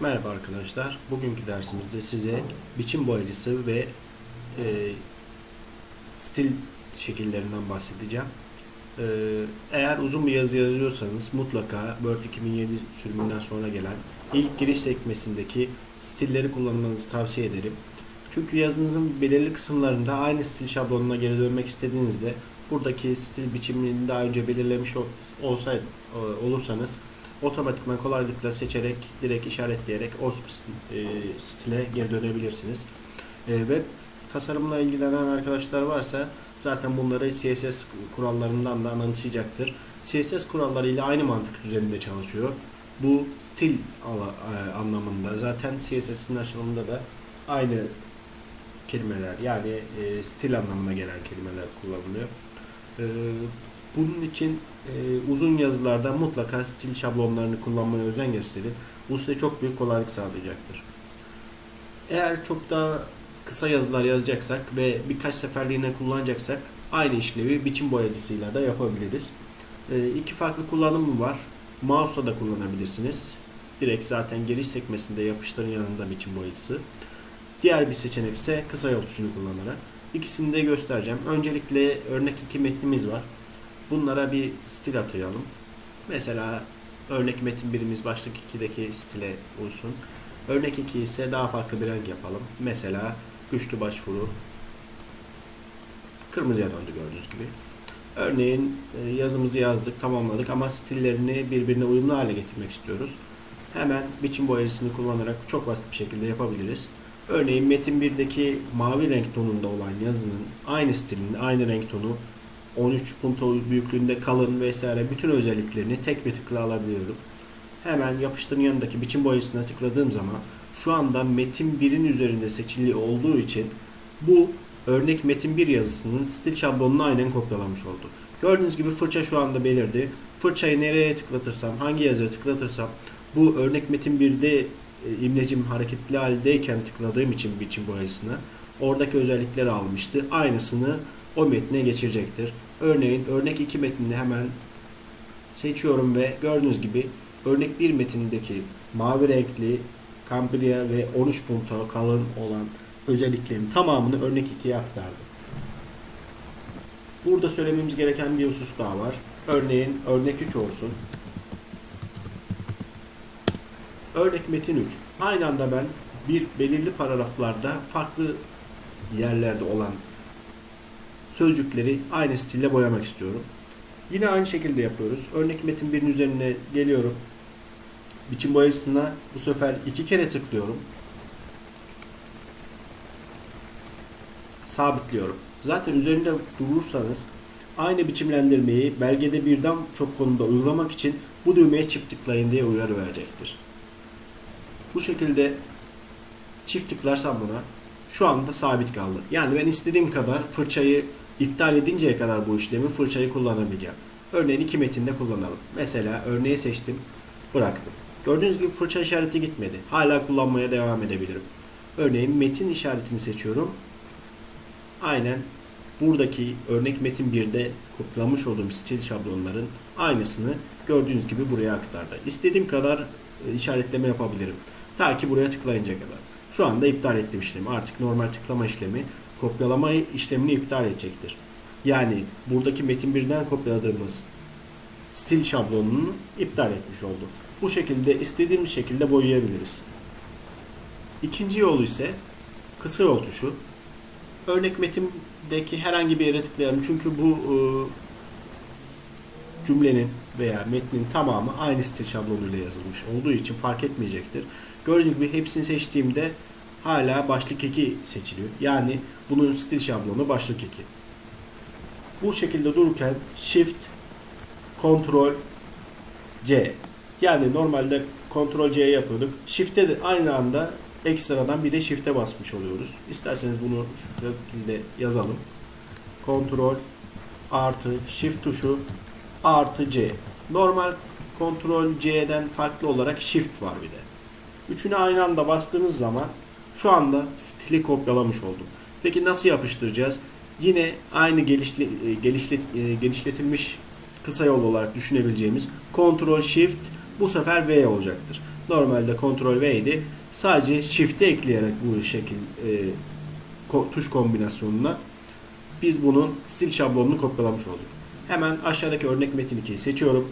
Merhaba arkadaşlar. Bugünkü dersimizde size biçim boyacısı ve e, stil şekillerinden bahsedeceğim. E, eğer uzun bir yazı yazıyorsanız mutlaka Word 2007 sürümünden sonra gelen ilk giriş sekmesindeki stilleri kullanmanızı tavsiye ederim. Çünkü yazınızın belirli kısımlarında aynı stil şablonuna geri dönmek istediğinizde buradaki stil biçimini daha önce belirlemiş ol- olsaydı e, olursanız otomatikman kolaylıkla seçerek direkt işaretleyerek o e, stile geri dönebilirsiniz. Web tasarımla ilgilenen arkadaşlar varsa zaten bunları CSS kurallarından da anımsayacaktır. CSS kuralları ile aynı mantık düzeninde çalışıyor. Bu stil e, anlamında zaten CSS'in açılımında da aynı kelimeler yani e, stil anlamına gelen kelimeler kullanılıyor. Bunun için e, uzun yazılarda mutlaka stil şablonlarını kullanmaya özen gösterin. Bu size çok büyük kolaylık sağlayacaktır. Eğer çok daha kısa yazılar yazacaksak ve birkaç seferliğine kullanacaksak aynı işlevi biçim boyacısıyla da yapabiliriz. E, iki farklı kullanımı var. Mouse'la da kullanabilirsiniz. Direkt zaten giriş sekmesinde yapıştırın yanında biçim boyacısı. Diğer bir seçenek ise kısa yol tuşunu kullanarak. İkisini de göstereceğim. Öncelikle örnek iki metnimiz var. Bunlara bir stil atayalım. Mesela örnek metin birimiz başlık 2'deki stile uysun. Örnek 2 ise daha farklı bir renk yapalım. Mesela güçlü başvuru kırmızıya döndü gördüğünüz gibi. Örneğin e, yazımızı yazdık, tamamladık ama stillerini birbirine uyumlu hale getirmek istiyoruz. Hemen biçim boyacısını kullanarak çok basit bir şekilde yapabiliriz. Örneğin metin 1'deki mavi renk tonunda olan yazının aynı stilin, aynı renk tonu 13 punto büyüklüğünde kalın vesaire bütün özelliklerini tek bir tıkla alabiliyorum. Hemen yapıştırın yanındaki biçim boyasına tıkladığım zaman şu anda metin 1'in üzerinde seçili olduğu için bu örnek metin 1 yazısının stil şablonunu aynen kopyalamış oldu. Gördüğünüz gibi fırça şu anda belirdi. Fırçayı nereye tıklatırsam, hangi yazıya tıklatırsam bu örnek metin 1'de e, imlecim hareketli haldeyken tıkladığım için biçim boyasına oradaki özellikleri almıştı. Aynısını o metne geçirecektir. Örneğin örnek 2 metnini hemen seçiyorum ve gördüğünüz gibi örnek 1 metnindeki mavi renkli Campria ve 13 punto kalın olan özelliklerin tamamını örnek 2'ye aktardı. Burada söylememiz gereken bir husus daha var. Örneğin örnek 3 olsun. Örnek metin 3. Aynı anda ben bir belirli paragraflarda farklı yerlerde olan sözcükleri aynı stille boyamak istiyorum. Yine aynı şekilde yapıyoruz. Örnek metin 1'in üzerine geliyorum. Biçim boyasına bu sefer iki kere tıklıyorum. Sabitliyorum. Zaten üzerinde durursanız aynı biçimlendirmeyi belgede birden çok konuda uygulamak için bu düğmeye çift tıklayın diye uyarı verecektir. Bu şekilde çift tıklarsam buna şu anda sabit kaldı. Yani ben istediğim kadar fırçayı iptal edinceye kadar bu işlemi fırçayı kullanabileceğim. Örneğin iki metinde kullanalım. Mesela örneği seçtim, bıraktım. Gördüğünüz gibi fırça işareti gitmedi. Hala kullanmaya devam edebilirim. Örneğin metin işaretini seçiyorum. Aynen buradaki örnek metin 1'de kopyalamış olduğum stil şablonların aynısını gördüğünüz gibi buraya aktardı. İstediğim kadar e, işaretleme yapabilirim. Ta ki buraya tıklayınca kadar. Şu anda iptal ettim işlemi. Artık normal tıklama işlemi kopyalama işlemini iptal edecektir. Yani buradaki metin 1'den kopyaladığımız stil şablonunu iptal etmiş oldu. Bu şekilde istediğimiz şekilde boyayabiliriz. İkinci yolu ise kısa yol tuşu. Örnek metindeki herhangi bir yere tıklayalım. Çünkü bu e, cümlenin veya metnin tamamı aynı stil şablonuyla yazılmış olduğu için fark etmeyecektir. Gördüğünüz gibi hepsini seçtiğimde hala başlık 2 seçiliyor. Yani bunun stil şablonu başlık 2. Bu şekilde dururken Shift Ctrl C yani normalde Ctrl C yapıyorduk. Shift'e de aynı anda ekstradan bir de Shift'e basmış oluyoruz. İsterseniz bunu şu şekilde yazalım. Ctrl artı Shift tuşu artı C. Normal Ctrl C'den farklı olarak Shift var bir de. Üçünü aynı anda bastığınız zaman şu anda stili kopyalamış oldum. Peki nasıl yapıştıracağız? Yine aynı gelişli, e, gelişlet, e, genişletilmiş kısa yol olarak düşünebileceğimiz Ctrl Shift bu sefer V olacaktır. Normalde Ctrl V idi. Sadece Shift'i ekleyerek bu şekil e, ko- tuş kombinasyonuna biz bunun stil şablonunu kopyalamış olduk. Hemen aşağıdaki örnek metin 2'yi seçiyorum.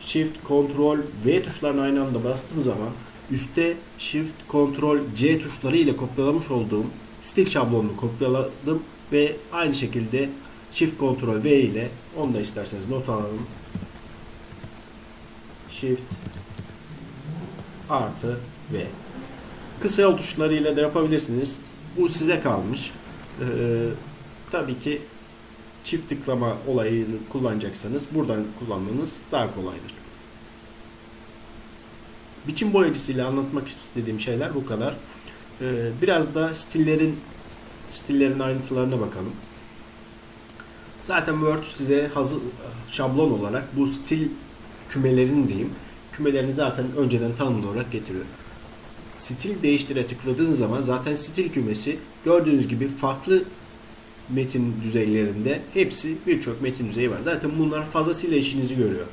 Shift, Ctrl, V tuşlarını aynı anda bastığım zaman üstte Shift, Ctrl, C tuşları ile kopyalamış olduğum stil şablonunu kopyaladım ve aynı şekilde Shift, Ctrl, V ile onu da isterseniz not alalım. Shift artı V. Kısa yol tuşlarıyla da yapabilirsiniz. Bu size kalmış. Ee, tabii ki çift tıklama olayını kullanacaksanız buradan kullanmanız daha kolaydır. Biçim boyacısıyla anlatmak istediğim şeyler bu kadar. Ee, biraz da stillerin stillerin ayrıntılarına bakalım. Zaten Word size hazır şablon olarak bu stil kümelerini diyeyim. Kümelerini zaten önceden tanımlı olarak getiriyor. Stil değiştire tıkladığınız zaman zaten stil kümesi gördüğünüz gibi farklı metin düzeylerinde hepsi birçok metin düzeyi var. Zaten bunlar fazlasıyla işinizi görüyor.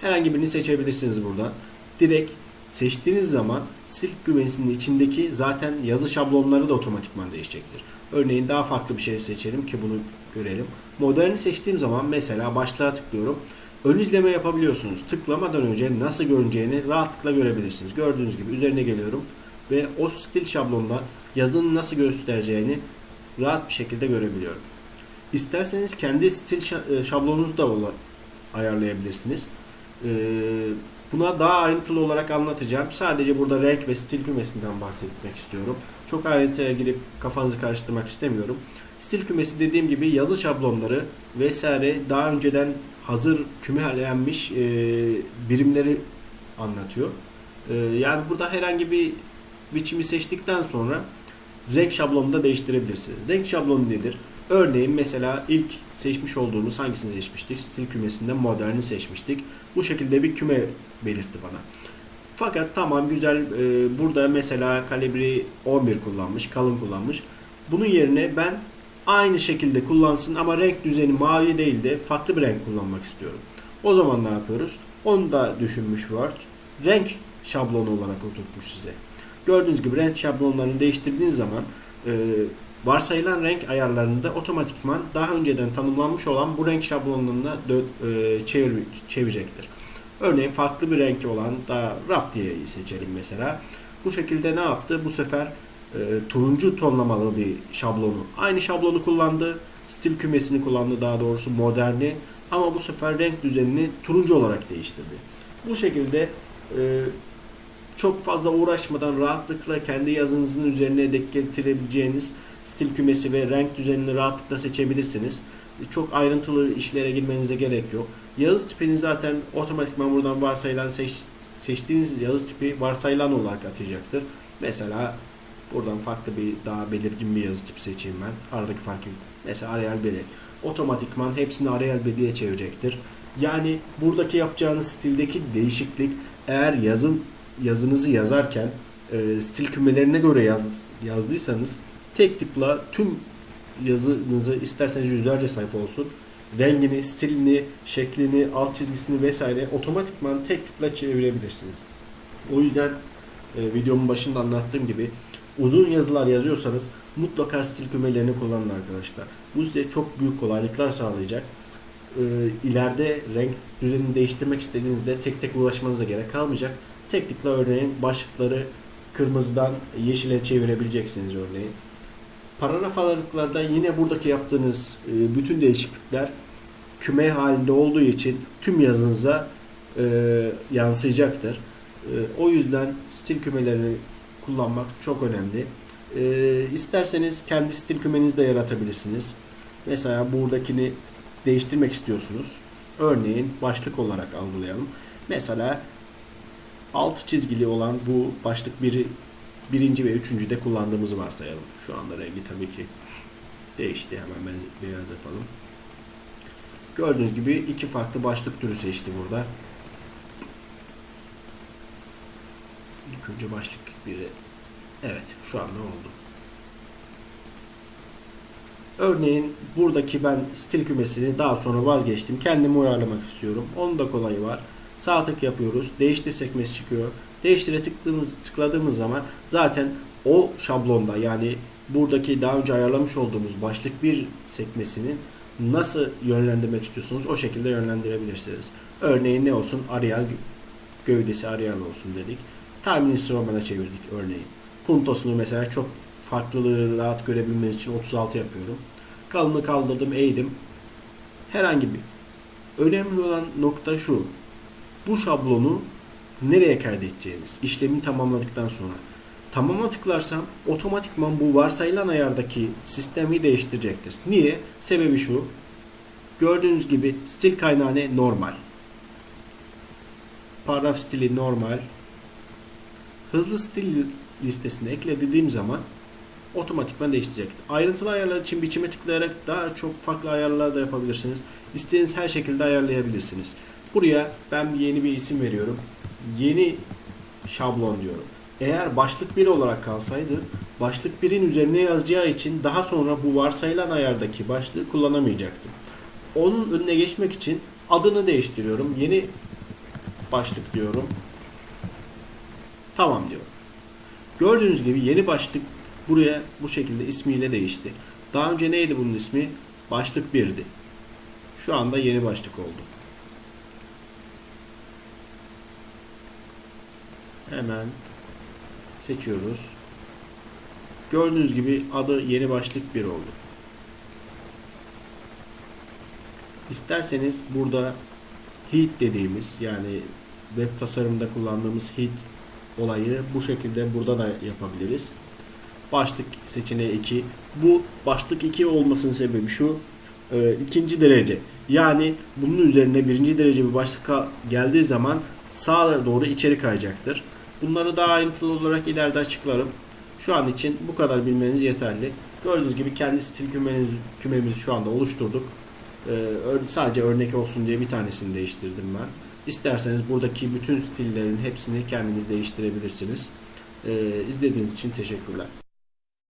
Herhangi birini seçebilirsiniz buradan. Direkt seçtiğiniz zaman stil kümesinin içindeki zaten yazı şablonları da otomatikman değişecektir. Örneğin daha farklı bir şey seçelim ki bunu görelim. Moderni seçtiğim zaman mesela başlığa tıklıyorum. Ön izleme yapabiliyorsunuz. Tıklamadan önce nasıl görüneceğini rahatlıkla görebilirsiniz. Gördüğünüz gibi üzerine geliyorum ve o stil şablonda yazının nasıl göstereceğini rahat bir şekilde görebiliyorum. İsterseniz kendi stil e, şablonunuzu da ayarlayabilirsiniz. Ee, buna daha ayrıntılı olarak anlatacağım. Sadece burada renk ve stil kümesinden bahsetmek istiyorum. Çok ayrıntıya girip kafanızı karıştırmak istemiyorum. Stil kümesi dediğim gibi yazı şablonları vesaire daha önceden hazır kümelenmiş e, birimleri anlatıyor. E, yani burada herhangi bir biçimi seçtikten sonra renk şablonunu da değiştirebilirsiniz. Renk şablonu nedir? Örneğin mesela ilk seçmiş olduğumuz hangisini seçmiştik? Stil kümesinden moderni seçmiştik. Bu şekilde bir küme belirtti bana. Fakat tamam güzel e, burada mesela kalibri 11 kullanmış, kalın kullanmış. Bunun yerine ben aynı şekilde kullansın ama renk düzeni mavi değil de farklı bir renk kullanmak istiyorum. O zaman ne yapıyoruz? Onu da düşünmüş Word. Renk şablonu olarak oturtmuş size. Gördüğünüz gibi renk şablonlarını değiştirdiğiniz zaman e, varsayılan renk ayarlarında otomatikman daha önceden tanımlanmış olan bu renk şablonlarına e, çevir, çevirecektir. Örneğin farklı bir renk olan daha Raptiye'yi seçelim mesela. Bu şekilde ne yaptı? Bu sefer e, turuncu tonlamalı bir şablonu. Aynı şablonu kullandı. Stil kümesini kullandı daha doğrusu moderni. Ama bu sefer renk düzenini turuncu olarak değiştirdi. Bu şekilde e, çok fazla uğraşmadan rahatlıkla kendi yazınızın üzerine denk getirebileceğiniz stil kümesi ve renk düzenini rahatlıkla seçebilirsiniz. Çok ayrıntılı işlere girmenize gerek yok. Yazı tipini zaten otomatikman buradan varsayılan seç, seçtiğiniz yazı tipi varsayılan olarak atacaktır. Mesela buradan farklı bir daha belirgin bir yazı tipi seçeyim ben. Aradaki farkı mesela Arial Bedi. Otomatikman hepsini Arial Bedi'ye çevirecektir. Yani buradaki yapacağınız stildeki değişiklik eğer yazın yazınızı yazarken e, stil kümelerine göre yaz, yazdıysanız tek tıkla tüm yazınızı isterseniz yüzlerce sayfa olsun rengini, stilini, şeklini, alt çizgisini vesaire otomatikman tek tıkla çevirebilirsiniz. O yüzden e, videomun başında anlattığım gibi uzun yazılar yazıyorsanız mutlaka stil kümelerini kullanın arkadaşlar. Bu size çok büyük kolaylıklar sağlayacak. E, ileride renk düzenini değiştirmek istediğinizde tek tek uğraşmanıza gerek kalmayacak. Tek tıkla örneğin başlıkları kırmızıdan yeşile çevirebileceksiniz örneğin. Paragraf aralıklarda yine buradaki yaptığınız e, bütün değişiklikler küme halinde olduğu için tüm yazınıza e, yansıyacaktır. E, o yüzden stil kümelerini kullanmak çok önemli. İsterseniz kendi stil kümenizi de yaratabilirsiniz. Mesela buradakini değiştirmek istiyorsunuz. Örneğin başlık olarak algılayalım. Mesela alt çizgili olan bu başlık biri birinci ve üçüncü de kullandığımızı varsayalım. Şu anda rengi tabii ki değişti. Hemen beyaz yapalım. Gördüğünüz gibi iki farklı başlık türü seçti burada. İlk önce başlık biri. Evet, şu anda oldu. Örneğin buradaki ben stil kümesini daha sonra vazgeçtim. Kendimi uyarlamak istiyorum. Onun da kolayı var. Sağ tık yapıyoruz. Değiştir sekmesi çıkıyor. Değiştire tıkladığımız, tıkladığımız zaman zaten o şablonda yani buradaki daha önce ayarlamış olduğumuz başlık bir sekmesinin nasıl yönlendirmek istiyorsunuz o şekilde yönlendirebilirsiniz. Örneğin ne olsun? Arial gövdesi Arial olsun dedik. Time Instrument'a çevirdik örneğin. Puntosunu mesela çok farklılığı rahat görebilmeniz için 36 yapıyorum. Kalını kaldırdım, eğdim. Herhangi bir. Önemli olan nokta şu. Bu şablonu nereye kaydedeceğiniz? İşlemi tamamladıktan sonra. Tamama tıklarsam otomatikman bu varsayılan ayardaki sistemi değiştirecektir. Niye? Sebebi şu. Gördüğünüz gibi stil kaynağı ne? normal. Paragraf stili normal. Hızlı stil listesine ekle dediğim zaman otomatikman değiştirecek. Ayrıntılı ayarlar için biçime tıklayarak daha çok farklı ayarlar da yapabilirsiniz. İstediğiniz her şekilde ayarlayabilirsiniz. Buraya ben yeni bir isim veriyorum. Yeni şablon diyorum. Eğer başlık 1 olarak kalsaydı başlık 1'in üzerine yazacağı için daha sonra bu varsayılan ayardaki başlığı kullanamayacaktım. Onun önüne geçmek için adını değiştiriyorum. Yeni başlık diyorum. Tamam diyorum. Gördüğünüz gibi yeni başlık buraya bu şekilde ismiyle değişti. Daha önce neydi bunun ismi? Başlık 1'di. Şu anda yeni başlık oldu. Hemen seçiyoruz. Gördüğünüz gibi adı yeni başlık 1 oldu. İsterseniz burada heat dediğimiz yani web tasarımda kullandığımız heat olayı bu şekilde burada da yapabiliriz. Başlık seçeneği 2. Bu başlık 2 olmasının sebebi şu. E, ikinci derece. Yani bunun üzerine birinci derece bir başlık geldiği zaman sağa doğru içeri kayacaktır. Bunları daha ayrıntılı olarak ileride açıklarım. Şu an için bu kadar bilmeniz yeterli. Gördüğünüz gibi kendi stil kümemiz, kümemizi şu anda oluşturduk. Ee, sadece örnek olsun diye bir tanesini değiştirdim ben. İsterseniz buradaki bütün stillerin hepsini kendiniz değiştirebilirsiniz. Ee, izlediğiniz için teşekkürler.